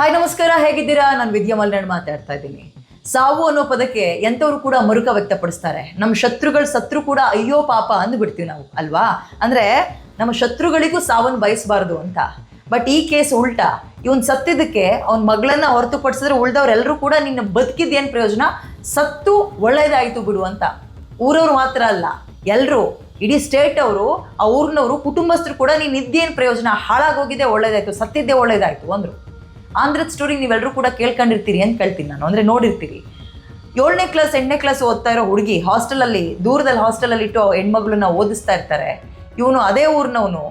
Hi, ನಮಸ್ಕಾರ. ಹೇಗಿದ್ದೀರಾ? ನಾನು ವಿದ್ಯಾ ಮಲ್ನಾಡ್ ಮಾತಾಡ್ತಾ ಇದ್ದೀನಿ. ಸಾವು ಅನ್ನೋ ಪದಕ್ಕೆ ಎಂಥವ್ರು ಕೂಡ ಮರುಕ ವ್ಯಕ್ತಪಡಿಸ್ತಾರೆ. ನಮ್ಮ ಶತ್ರುಗಳು ಸತ್ರು ಕೂಡ ಅಯ್ಯೋ ಪಾಪ ಅಂದ್ಬಿಡ್ತೀವಿ ನಾವು, ಅಲ್ವಾ? ಅಂದ್ರೆ ನಮ್ಮ ಶತ್ರುಗಳಿಗೂ ಸಾವನ್ನು ಬಯಸಬಾರ್ದು ಅಂತ. ಬಟ್ ಈ ಕೇಸ್ ಉಲ್ಟಾ. ಇವನ್ ಸತ್ತಿದ್ದಕ್ಕೆ ಅವನ ಮಗಳನ್ನ ಹೊರತುಪಡಿಸಿದ್ರೆ ಉಳ್ದವ್ರೆಲ್ಲರೂ ಕೂಡ ನಿನ್ನ ಬದುಕಿದ್ದೇನು ಪ್ರಯೋಜನ? ಸತ್ತು ಒಳ್ಳೇದಾಯ್ತು ಬಿಡು ಅಂತ. ಊರವ್ರು ಮಾತ್ರ ಅಲ್ಲ ಎಲ್ಲರೂ ಇಡೀ ಸ್ಟೇಟ್ ಅವರು, ಆ ಊರಿನವರು, ಕುಟುಂಬಸ್ಥರು ಕೂಡ ನೀನು ಇದ್ದೇನು ಪ್ರಯೋಜನ? ಹಾಳಾಗೋಗಿದೆ, ಒಳ್ಳೇದಾಯ್ತು, ಸತ್ತಿದ್ದೇ, ಒಳ್ಳೇದಾಯ್ತು ಅಂದ್ರು. ಆಂಧ್ರದ ಸ್ಟೋರಿ ನೀವೆಲ್ಲರೂ ಕೂಡ ಕೇಳ್ಕೊಂಡಿರ್ತೀರಿ ಅಂತ ಕೇಳ್ತೀನಿ ನಾನು. ಅಂದರೆ ನೋಡಿರ್ತೀರಿ. ಏಳನೇ ಕ್ಲಾಸ್ ಎಂಟನೇ ಕ್ಲಾಸ್ ಓದ್ತಾ ಇರೋ ಹುಡುಗಿ ಹಾಸ್ಟೆಲಲ್ಲಿ, ದೂರದಲ್ಲಿ ಹಾಸ್ಟೆಲಲ್ಲಿ ಇಟ್ಟು ಹೆಣ್ಮಗಳನ್ನ ಓದಿಸ್ತಾ ಇರ್ತಾರೆ. ಇವನು ಅದೇ ಊರಿನವನು.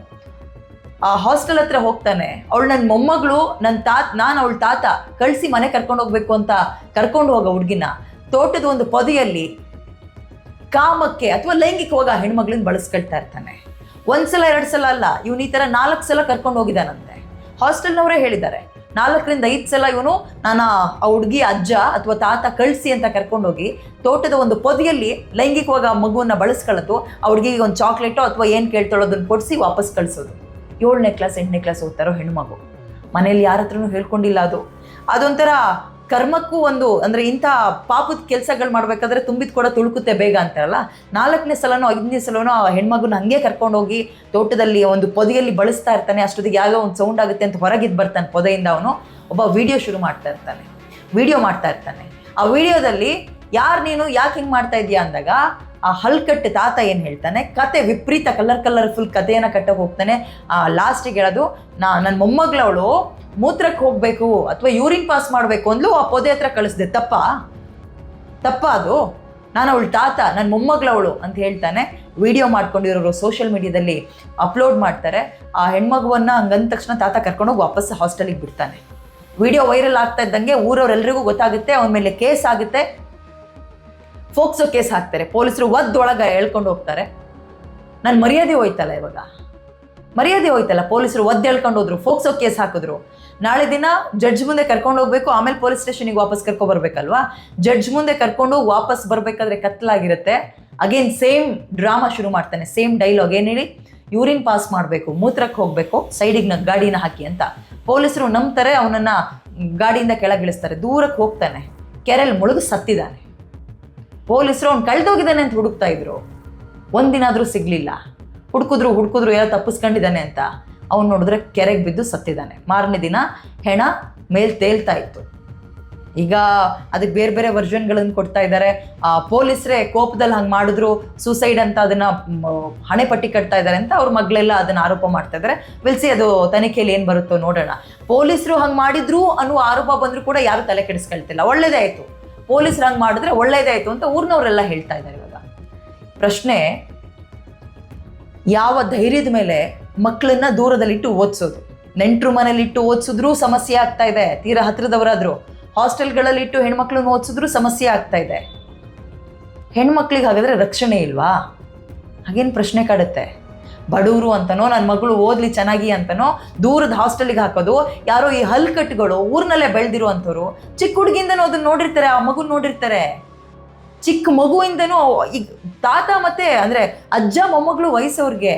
ಆ ಹಾಸ್ಟೆಲ್ ಹತ್ರ ಹೋಗ್ತಾನೆ. ಅವಳು ನನ್ನ ಮೊಮ್ಮಗಳು ನನ್ನ ತಾತ್, ನಾನು ಅವಳ ತಾತ ಕಳಿಸಿ ಮನೆ ಕರ್ಕೊಂಡು ಹೋಗ್ಬೇಕು ಅಂತ ಕರ್ಕೊಂಡು ಹೋಗೋ ಹುಡುಗಿನ. ತೋಟದ ಒಂದು ಪೊದೆಯಲ್ಲಿ ಕಾಮಕ್ಕೆ ಅಥವಾ ಲೈಂಗಿಕವಾಗಿ ಆ ಹೆಣ್ಮಗಳನ್ನ ಬಳಸ್ಕೊಳ್ತಾ ಇರ್ತಾನೆ. ಒಂದ್ಸಲ ಎರಡು ಸಲ ಅಲ್ಲ, ಇವನು ಈ ಥರ ನಾಲ್ಕು ಸಲ ಕರ್ಕೊಂಡು ಹೋಗಿದ್ದಾನಂತೆ. ಹಾಸ್ಟೆಲ್ನವರೇ ಹೇಳಿದ್ದಾರೆ. ನಾಲ್ಕರಿಂದ ಐದು ಸಲ ಇವನು ನಾನು ಆ ಹುಡುಗಿ, ಅಜ್ಜ ಅಥವಾ ತಾತ ಕಳಿಸಿ ಅಂತ ಕರ್ಕೊಂಡೋಗಿ ತೋಟದ ಒಂದು ಪೊದೆಯಲ್ಲಿ ಲೈಂಗಿಕವಾಗಿ ಆ ಮಗುವನ್ನು ಬಳಸ್ಕೊಳ್ಳೋದು ಆ ಹುಡುಗಿಗೆ ಒಂದು ಚಾಕ್ಲೇಟೋ ಅಥವಾ ಏನು ಕೇಳ್ತಾಳೋ ಅದನ್ನು ಕೊಡಿಸಿ ವಾಪಸ್ ಕಳಿಸೋದು. ಏಳನೇ ಕ್ಲಾಸ್ ಎಂಟನೇ ಕ್ಲಾಸ್ ಓದ್ತಾರೋ ಹೆಣ್ಮಗು ಮನೇಲಿ ಯಾರ ಹೇಳ್ಕೊಂಡಿಲ್ಲ ಅದು. ಅದೊಂಥರ ಕರ್ಮಕ್ಕೂ ಒಂದು ಅಂದರೆ ಇಂಥ ಪಾಪದ ಕೆಲಸಗಳು ಮಾಡಬೇಕಾದ್ರೆ ತುಂಬಿದ ಕೂಡ ತುಳುಕುತ್ತೆ ಬೇಗ ಅಂತಾರಲ್ಲ? ನಾಲ್ಕನೇ ಸಲನೋ, ಐದನೇ ಸಲನೋ ಆ ಹೆಣ್ಮಗುನ ಹಂಗೆ ಕರ್ಕೊಂಡೋಗಿ ತೋಟದಲ್ಲಿ ಒಂದು ಪೊದೆಯಲ್ಲಿ ಬಳಸ್ತಾ ಇರ್ತಾನೆ, ಅಷ್ಟೊತ್ತಿಗೆ ಯಾವುದೋ ಒಂದು ಸೌಂಡ್ ಆಗುತ್ತೆ ಅಂತ ಹೊರಗಿದ್ದು ಬರ್ತಾನೆ ಪೊದೆಯಿಂದ ಅವನು. ಒಬ್ಬ ವಿಡಿಯೋ ಶುರು ಮಾಡ್ತಾ ಇರ್ತಾನೆ ವಿಡಿಯೋ ಮಾಡ್ತಾ ಇರ್ತಾನೆ. ಆ ವಿಡಿಯೋದಲ್ಲಿ ಯಾರು ನೀನು, ಯಾಕೆ ಹಿಂಗೆ ಮಾಡ್ತಾ ಇದೀಯಾ ಅಂದಾಗ ಆ ಹಲ್ಕಟ್ಟೆ ತಾತ ಏನು ಹೇಳ್ತಾನೆ, ಕತೆ ವಿಪರೀತ ಕಲರ್ ಕಲರ್ಫುಲ್ ಕಥೆಯನ್ನು ಕಟ್ಟಕ್ಕೆ ಹೋಗ್ತಾನೆ. ಲಾಸ್ಟಿಗೆ ಹೇಳೋದು, ನಾ ನನ್ನ ಮೊಮ್ಮಗಳವಳು ಮೂತ್ರಕ್ಕೆ ಹೋಗಬೇಕು ಅಥವಾ ಯೂರಿನ್ ಪಾಸ್ ಮಾಡಬೇಕು ಅಂದ್ಲು ಆ ಪೊದೆ ಹತ್ರ ಕಳಿಸ್ದೆ. ತಪ್ಪ? ತಪ್ಪ ಅದು? ನಾನು ಅವಳು ತಾತ ನನ್ನ ಮೊಮ್ಮಗಳವಳು ಅಂತ ಹೇಳ್ತಾನೆ. ವಿಡಿಯೋ ಮಾಡ್ಕೊಂಡಿರೋರು ಸೋಷಿಯಲ್ ಮೀಡಿಯಾದಲ್ಲಿ ಅಪ್ಲೋಡ್ ಮಾಡ್ತಾರೆ. ಆ ಹೆಣ್ಮಗುವನ್ನ ಹಂಗಂದ ತಕ್ಷಣ ತಾತ ಕರ್ಕೊಂಡೋಗಿ ವಾಪಸ್ ಹಾಸ್ಟೆಲಿಗೆ ಬಿಡ್ತಾನೆ. ವಿಡಿಯೋ ವೈರಲ್ ಆಗ್ತಾ ಇದ್ದಂಗೆ ಊರವರೆಲ್ಲರಿಗೂ ಗೊತ್ತಾಗುತ್ತೆ, ಅವನ ಮೇಲೆ ಕೇಸ್ ಆಗುತ್ತೆ. ಫೋಕ್ಸೋ ಕೇಸ್ ಹಾಕ್ತಾರೆ. ಪೊಲೀಸರು ಒದ್ದೊಳಗೆ ಹೇಳ್ಕೊಂಡು ಹೋಗ್ತಾರೆ. ನನ್ನ ಮರ್ಯಾದೆ ಹೋಯ್ತಲ್ಲ ಇವಾಗ. ಮರ್ಯಾದೆ ಹೋಯ್ತಲ್ಲ, ಪೊಲೀಸರು ಒದ್ದು ಹೇಳ್ಕೊಂಡು ಹೋದ್ರು, ಫೋಕ್ಸೋ ಕೇಸ್ ಹಾಕಿದ್ರು. ನಾಳೆ ದಿನ ಜಡ್ಜ್ ಮುಂದೆ ಕರ್ಕೊಂಡು ಹೋಗ್ಬೇಕು, ಆಮೇಲೆ ಪೊಲೀಸ್ ಸ್ಟೇಷನಿಗೆ ವಾಪಸ್ ಕರ್ಕೊಂಡು ಬರ್ಬೇಕಲ್ವಾ? ಜಡ್ಜ್ ಮುಂದೆ ಕರ್ಕೊಂಡು ವಾಪಸ್ ಬರ್ಬೇಕಾದ್ರೆ ಕತ್ಲಾಗಿರುತ್ತೆ. ಅಗೇನ್ ಸೇಮ್ ಡ್ರಾಮಾ ಶುರು ಮಾಡ್ತಾನೆ ಸೇಮ್ ಡೈಲಾಗ್ ಏನು ಹೇಳಿ? ಯೂರಿನ್ ಪಾಸ್ ಮಾಡಬೇಕು, ಮೂತ್ರಕ್ಕೆ ಹೋಗಬೇಕು ಸೈಡಿಗೆ ನ ಗಾಡಿನ ಹಾಕಿ ಅಂತ. ಪೊಲೀಸರು ನಂಬ್ತಾರೆ, ಅವನನ್ನ ಗಾಡಿಯಿಂದ ಕೆಳಗಿಳಿಸ್ತಾರೆ, ದೂರಕ್ಕೆ ಹೋಗ್ತಾನೆ. ಕೆರೆಲ್ ಮುಳುಗು ಸತ್ತಿದ್ದಾನೆ ಪೊಲೀಸರು ಅವ್ನು ಕಳೆದೋಗಿದ್ದಾನೆ ಅಂತ ಹುಡುಕ್ತಾ ಇದ್ರು. ಒಂದಿನಾದರೂ ಸಿಗ್ಲಿಲ್ಲ. ಹುಡುಕಿದ್ರು, ಹುಡ್ಕಿದ್ರು ಏನೋ ತಪ್ಪಿಸ್ಕೊಂಡಿದ್ದಾನೆ ಅಂತ ಅವನು ನೋಡಿದ್ರೆ ಕೆರೆಗೆ ಬಿದ್ದು ಸತ್ತಿದ್ದಾನೆ. ಮಾರನೇ ದಿನ ಹೆಣ ಮೇಲ್ ತೇಲ್ತಾ ಇತ್ತು. ಈಗ ಅದಕ್ಕೆ ಬೇರೆ ಬೇರೆ ವರ್ಷನ್ಗಳನ್ನು ಕೊಡ್ತಾ ಇದ್ದಾರೆ ಆ, ಪೊಲೀಸರೇ ಕೋಪದಲ್ಲಿ ಹಂಗೆ ಮಾಡಿದ್ರು ಸೂಸೈಡ್ ಅಂತ ಅದನ್ನ ಹಣೆ ಪಟ್ಟಿ ಕಟ್ತಾ ಇದ್ದಾರೆ ಅಂತ ಅವ್ರ ಮಗಳೆಲ್ಲ ಅದನ್ನ ಆರೋಪ ಮಾಡ್ತಾ ಇದ್ದಾರೆ ವಿಲ್ಸಿ ಅದು ತನಿಖೆಯಲ್ಲಿ ಏನು ಬರುತ್ತೋ ನೋಡೋಣ. ಪೊಲೀಸರು ಹಂಗೆ ಮಾಡಿದ್ರು ಅನ್ನೋ ಆರೋಪ ಬಂದರೂ ಕೂಡ ಯಾರು ತಲೆ ಕೆಡಿಸ್ಕೊಳ್ತಿಲ್ಲ. ಒಳ್ಳೇದೇ ಆಯಿತು. ಪೊಲೀಸರು ಹಂಗೆ ಮಾಡಿದ್ರೆ ಒಳ್ಳೇದೇ ಆಯಿತು ಅಂತ ಊರಿನವರೆಲ್ಲ ಹೇಳ್ತಾ ಇದ್ದಾರೆ ಇವಾಗ. ಪ್ರಶ್ನೆ ಯಾವ ಧೈರ್ಯದ ಮೇಲೆ ಮಕ್ಕಳನ್ನ ದೂರದಲ್ಲಿಟ್ಟು ಓದಿಸೋದು. ನೆಂಟರು ಮನೇಲಿಟ್ಟು ಓದಿಸಿದ್ರೂ ಸಮಸ್ಯೆ ಆಗ್ತಾ ಇದೆ. ತೀರಾ ಹತ್ತಿರದವರಾದ್ರು ಹಾಸ್ಟೆಲ್ಗಳಲ್ಲಿಟ್ಟು ಹೆಣ್ಮಕ್ಳನ್ನ ಓದಿಸಿದ್ರೂ ಸಮಸ್ಯೆ ಆಗ್ತಾ ಇದೆ. ಹೆಣ್ಮಕ್ಳಿಗೆ ಹಾಗಾದ್ರೆ ರಕ್ಷಣೆ ಇಲ್ವಾ? ಹಾಗೇನು ಪ್ರಶ್ನೆ ಕಾಡುತ್ತೆ? ಬಡವರು ಅಂತನೋ ನನ್ನ ಮಗಳು ಓದ್ಲಿ ಚೆನ್ನಾಗಿ ಅಂತನೋ, ದೂರದ ಹಾಸ್ಟೆಲಿಗೆ ಹಾಕೋದು, ಯಾರೋ ಈ ಹಲ್ಕಟ್ಟುಗಳು ಊರ್ನಲ್ಲೇ ಬೆಳೆದಿರುವಂಥವ್ರು ಚಿಕ್ಕ ಹುಡುಗಿಂದನೂ ಅದನ್ನ ನೋಡಿರ್ತಾರೆ, ಆ ಮಗು ನೋಡಿರ್ತಾರೆ. ಚಿಕ್ಕ ಮಗುವಿಂದನೂ ಈಗ ತಾತ ಮತ್ತೆ ಅಂದ್ರೆ ಅಜ್ಜ ಮೊಮ್ಮಗಳು ವಯಸ್ಸವ್ರಿಗೆ,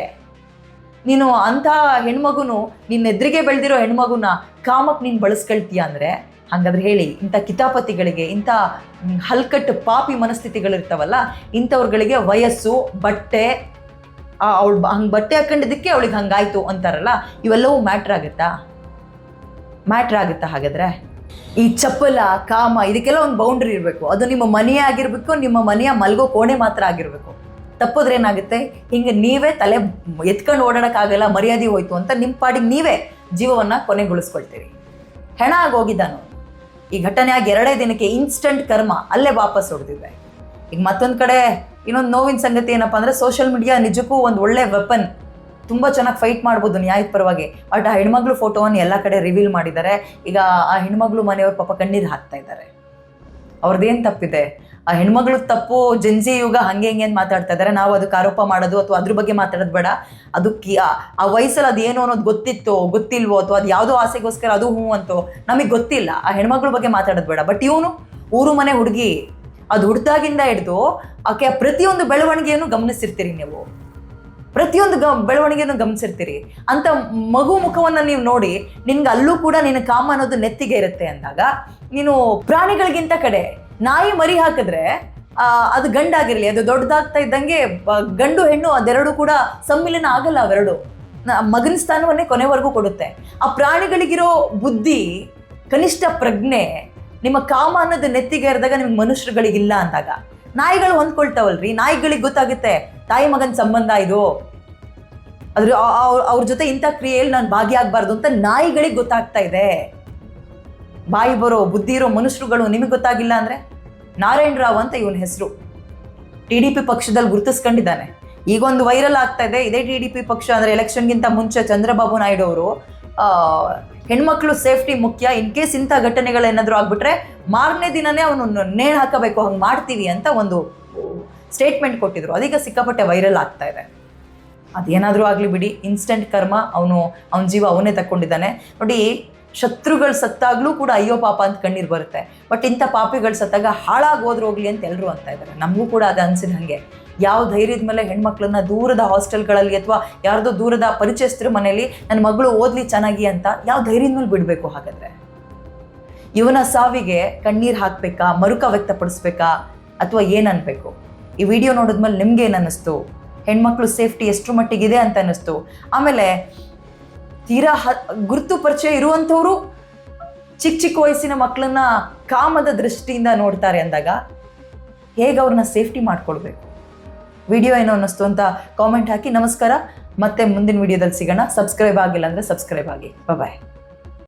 ನೀನು ಅಂಥ ಹೆಣ್ಮಗುನು ನಿನ್ನ ಎದುರಿಗೆ ಬೆಳೆದಿರೋ ಹೆಣ್ಮಗುನ ಕಾಮಕ್ಕೆ ನೀನು ಬಳಸ್ಕೊಳ್ತೀಯ ಅಂದರೆ, ಹಾಗಾದ್ರೆ ಹೇಳಿ, ಇಂಥ ಕಿತಾಪತಿಗಳಿಗೆ, ಇಂಥ ಹಲ್ಕಟ್ಟು ಪಾಪಿ ಮನಸ್ಥಿತಿಗಳಿರ್ತಾವಲ್ಲ, ಇಂಥವ್ರುಗಳಿಗೆ ವಯಸ್ಸು, ಬಟ್ಟೆ ಅವಳು ಹಂಗೆ ಬಟ್ಟೆ ಹಾಕೊಂಡಿದ್ದಕ್ಕೆ ಅವಳಿಗೆ ಹಂಗಾಯ್ತು ಅಂತಾರಲ್ಲ, ಇವೆಲ್ಲವೂ ಮ್ಯಾಟ್ರ್ ಆಗುತ್ತಾ? ಮ್ಯಾಟ್ರ್ ಆಗುತ್ತಾ ಹಾಗಾದ್ರೆ? ಈ ಚಪ್ಪಲ, ಕಾಮ ಇದಕ್ಕೆಲ್ಲ ಒಂದು ಬೌಂಡ್ರಿ ಇರಬೇಕು. ಅದು ನಿಮ್ಮ ಮನೆಯೇ ಆಗಿರಬೇಕು, ನಿಮ್ಮ ಮನೆಯ ಮಲ್ಗೋ ಕೋಣೆ ಮಾತ್ರ ಆಗಿರಬೇಕು. ತಪ್ಪಿದ್ರೆ ಏನಾಗುತ್ತೆ? ಹಿಂಗೆ ನೀವೇ ತಲೆ ಎತ್ಕೊಂಡು ಓಡಾಡೋಕ್ಕಾಗಲ್ಲ, ಮರ್ಯಾದೆ ಹೋಯ್ತು ಅಂತ ನಿಮ್ಮ ಪಾಡಿಗೆ ನೀವೇ ಜೀವವನ್ನು ಕೊನೆಗೊಳಿಸ್ಕೊಳ್ತೀರಿ. ಹೆಣ ಆಗಿ ಹೋಗಿದ್ದಾನು ಈ ಘಟನೆ ಆಗಿ ಎರಡೇ ದಿನಕ್ಕೆ ಇನ್ಸ್ಟಂಟ್ ಕರ್ಮ ಅಲ್ಲೇ ವಾಪಸ್ ಹೊಡೆದಿದೆ. ಈಗ ಮತ್ತೊಂದು ಕಡೆ ಇನ್ನೊಂದು ನೋವಿನ ಸಂಗತಿ ಏನಪ್ಪ ಅಂದರೆ ಸೋಷಿಯಲ್ ಮೀಡಿಯಾ ನಿಜಕ್ಕೂ ಒಂದು ಒಳ್ಳೆ ವೆಪನ್ ತುಂಬ ಚೆನ್ನಾಗಿ ಫೈಟ್ ಮಾಡ್ಬೋದು ನ್ಯಾಯದ ಪರವಾಗಿ. ಬಟ್ ಆ ಹೆಣ್ಮಗ್ಳು ಫೋಟೋವನ್ನು ಎಲ್ಲ ಕಡೆ ರಿವೀಲ್ ಮಾಡಿದ್ದಾರೆ. ಈಗ ಆ ಹೆಣ್ಮಗಳು ಮನೆಯವ್ರ ಪಾಪ ಕಣ್ಣೀರು ಹಾಕ್ತಾ ಇದ್ದಾರೆ. ಅವ್ರದ್ದೇನು ತಪ್ಪಿದೆ? ಆ ಹೆಣ್ಮಗಳು ತಪ್ಪು ಜನ್ಜಿ ಯುಗ ಹಂಗೆ ಹಿಂಗೆ ಅಂತ ಮಾತಾಡ್ತಾ ಇದ್ದಾರೆ. ನಾವು ಅದಕ್ಕೆ ಆರೋಪ ಮಾಡೋದು ಅಥವಾ ಅದ್ರ ಬಗ್ಗೆ ಮಾತಾಡೋದು ಬೇಡ. ಅದು ಕಿ ಆ- ಆ ವಯಸ್ಸಲ್ಲಿ ಅದೇನು ಅನ್ನೋದು ಗೊತ್ತಿತ್ತೋ, ಗೊತ್ತಿಲ್ವೋ ಅಥವಾ ಅದು ಯಾವುದೋ ಆಸೆಗೋಸ್ಕರ ಅದು ಹ್ಞೂ ಅಂತೋ ನಮಗೆ ಗೊತ್ತಿಲ್ಲ. ಆ ಹೆಣ್ಮಗಳ ಬಗ್ಗೆ ಮಾತಾಡೋದು ಬೇಡ. ಬಟ್ ಇವನು ಊರು ಮನೆ ಹುಡುಗಿ. ಅದು ಹುಡ್ದಾಗಿಂದ ಹಿಡಿದು ಆಕೆ ಪ್ರತಿಯೊಂದು ಬೆಳವಣಿಗೆಯನ್ನು ಗಮನಿಸಿರ್ತೀರಿ ನೀವು. ಪ್ರತಿಯೊಂದು ಗ ಬೆಳವಣಿಗೆನೂ ಗಮನಿಸಿರ್ತೀರಿ. ಅಂತ ಮಗು ಮುಖವನ್ನು ನೀವು ನೋಡಿ, ನಿನ್ಗೆ ಅಲ್ಲೂ ಕೂಡ ನಿನ್ನ ಕಾಮ ಅನ್ನೋದು ನೆತ್ತಿಗೆ ಇರುತ್ತೆ ಅಂದಾಗ, ನೀನು ಪ್ರಾಣಿಗಳಿಗಿಂತ ಕಡೆ ನಾಯಿ ಮರಿ ಹಾಕಿದ್ರೆ ಅದು ಗಂಡಾಗಿರಲಿ, ಅದು ದೊಡ್ಡದಾಗ್ತಾ ಇದ್ದಂಗೆ ಗಂಡು ಹೆಣ್ಣು ಅದೆರಡು ಕೂಡ ಸಮ್ಮಿಲನ ಆಗಲ್ಲ ಅವೆರಡು. ಮಗನ ಸ್ಥಾನವನ್ನೇ ಕೊನೆವರೆಗೂ ಕೊಡುತ್ತೆ. ಆ ಪ್ರಾಣಿಗಳಿಗಿರೋ ಬುದ್ಧಿ, ಕನಿಷ್ಠ ಪ್ರಜ್ಞೆ, ನಿಮ್ಮ ಕಾಮ ಅನ್ನೋದು ನೆತ್ತಿಗೆ ಇರಿದಾಗ ನಿಮ್ಗೆ ಮನುಷ್ಯರುಗಳಿಗಿಲ್ಲ ಅಂದಾಗ, ನಾಯಿಗಳು ಹೊಂದ್ಕೊಳ್ತಾವಲ್ರಿ, ನಾಯಿಗಳಿಗೆ ಗೊತ್ತಾಗುತ್ತೆ ತಾಯಿ ಮಗನ ಸಂಬಂಧ ಇದು? ಅದ್ರ ಅವ್ರ ಜೊತೆ ಇಂಥ ಕ್ರಿಯೆಯಲ್ಲಿ ನಾನು ಭಾಗಿಯಾಗಬಾರ್ದು ಅಂತ ನಾಯಿಗಳಿಗೆ ಗೊತ್ತಾಗ್ತಾ ಇದೆ. ಬಾಯಿ ಬರೋ ಬುದ್ಧಿ ಇರೋ ಮನುಷ್ಯರುಗಳು ನಿಮಗೆ ಗೊತ್ತಾಗಿಲ್ಲ ಅಂದ್ರೆ? ನಾರಾಯಣ ರಾವ್ ಅಂತ ಇವನ ಹೆಸರು. ಟಿ ಡಿ ಪಿ ಪಕ್ಷದಲ್ಲಿ ಗುರುತಿಸ್ಕೊಂಡಿದ್ದಾನೆ. ಈಗೊಂದು ವೈರಲ್ ಆಗ್ತಾ ಇದೆ. ಇದೇ ಟಿ ಡಿ ಪಿ ಪಕ್ಷ ಅಂದ್ರೆ ಎಲೆಕ್ಷನ್ಗಿಂತ ಮುಂಚೆ ಚಂದ್ರಬಾಬು ನಾಯ್ಡು ಅವರು. ಹೆಣ್ಮಕ್ಳು ಸೇಫ್ಟಿ ಮುಖ್ಯ. ಇನ್ ಕೇಸ್ ಇಂಥ ಘಟನೆಗಳೇನಾದರೂ ಆಗ್ಬಿಟ್ರೆ ಮಾರನೇ ದಿನನೇ ಅವನು ನೇಣು ಹಾಕಬೇಕು, ಹಂಗೆ ಮಾಡ್ತೀವಿ ಅಂತ ಒಂದು ಸ್ಟೇಟ್ಮೆಂಟ್ ಕೊಟ್ಟಿದ್ರು. ಅದೀಗ ಸಿಕ್ಕಾಪಟ್ಟೆ ವೈರಲ್ ಆಗ್ತಾ ಇದೆ. ಅದೇನಾದರೂ ಆಗಲಿ ಬಿಡಿ ಇನ್ಸ್ಟೆಂಟ್ ಕರ್ಮ, ಅವನು, ಅವನ ಜೀವ ಅವನೇ ತಕ್ಕೊಂಡಿದ್ದಾನೆ. ನೋಡಿ, ಶತ್ರುಗಳು ಸತ್ತಾಗ್ಲೂ ಕೂಡ ಅಯ್ಯೋ ಪಾಪ ಅಂತ ಕಣ್ಣೀರು ಬರುತ್ತೆ. ಬಟ್ ಇಂಥ ಪಾಪಿಗಳು ಸತ್ತಾಗ ಹಾಳಾಗೋದ್ರು ಹೋಗ್ಲಿ ಅಂತ ಎಲ್ಲರೂ ಅಂತ ಇದ್ದಾರೆ ನಮಗೂ ಕೂಡ ಅದು ಅನ್ಸಿದ ಹಾಗೆ. ಯಾವ ಧೈರ್ಯದ ಮೇಲೆ ಹೆಣ್ಮಕ್ಳನ್ನ ದೂರದ ಹಾಸ್ಟೆಲ್ಗಳಲ್ಲಿ ಅಥವಾ ಯಾರ್ದೋ ದೂರದ ಪರಿಚಯಸ್ಥರ ಮನೆಯಲ್ಲಿ ನನ್ನ ಮಗಳು ಓದ್ಲಿ ಚೆನ್ನಾಗಿ ಅಂತ ಯಾವ ಧೈರ್ಯದ ಮೇಲೆ ಬಿಡಬೇಕು ಹಾಗಾದ್ರೆ? ಇವನ ಸಾವಿಗೆ ಕಣ್ಣೀರು ಹಾಕ್ಬೇಕಾ, ಮರುಕ ವ್ಯಕ್ತಪಡಿಸ್ಬೇಕಾ ಅಥವಾ ಏನ್ ಅನ್ಬೇಕು? ಈ ವಿಡಿಯೋ ನೋಡಿದ್ಮೇಲೆ ನಿಮ್ಗೆ ಏನು ಅನ್ನಿಸ್ತು? ಹೆಣ್ಮಕ್ಳು ಸೇಫ್ಟಿ ಎಷ್ಟು ಮಟ್ಟಿಗಿದೆ ಅಂತ ಅನ್ನಿಸ್ತು. ಆಮೇಲೆ ತೀರಾ ಹ, ಗುರುತು ಪರಿಚಯ ಇರುವಂಥವರು ಚಿಕ್ಕ ಚಿಕ್ಕ ವಯಸ್ಸಿನ ಮಕ್ಕಳನ್ನ ಕಾಮದ ದೃಷ್ಟಿಯಿಂದ ನೋಡ್ತಾರೆ ಅಂದಾಗ ಹೇಗೆ ಅವ್ರನ್ನ ಸೇಫ್ಟಿ ಮಾಡ್ಕೊಳ್ಬೇಕು? ವಿಡಿಯೋ ಏನೋ ಅನ್ನಿಸ್ತು ಅಂತ ಕಾಮೆಂಟ್ ಹಾಕಿ ನಮಸ್ಕಾರ. ಮತ್ತೆ ಮುಂದಿನ ವಿಡಿಯೋದಲ್ಲಿ ಸಿಗೋಣ. ಸಬ್ಸ್ಕ್ರೈಬ್ ಆಗಿಲ್ಲ ಅಂದರೆ ಸಬ್ಸ್ಕ್ರೈಬ್ ಆಗಿ. ಬಾಯ್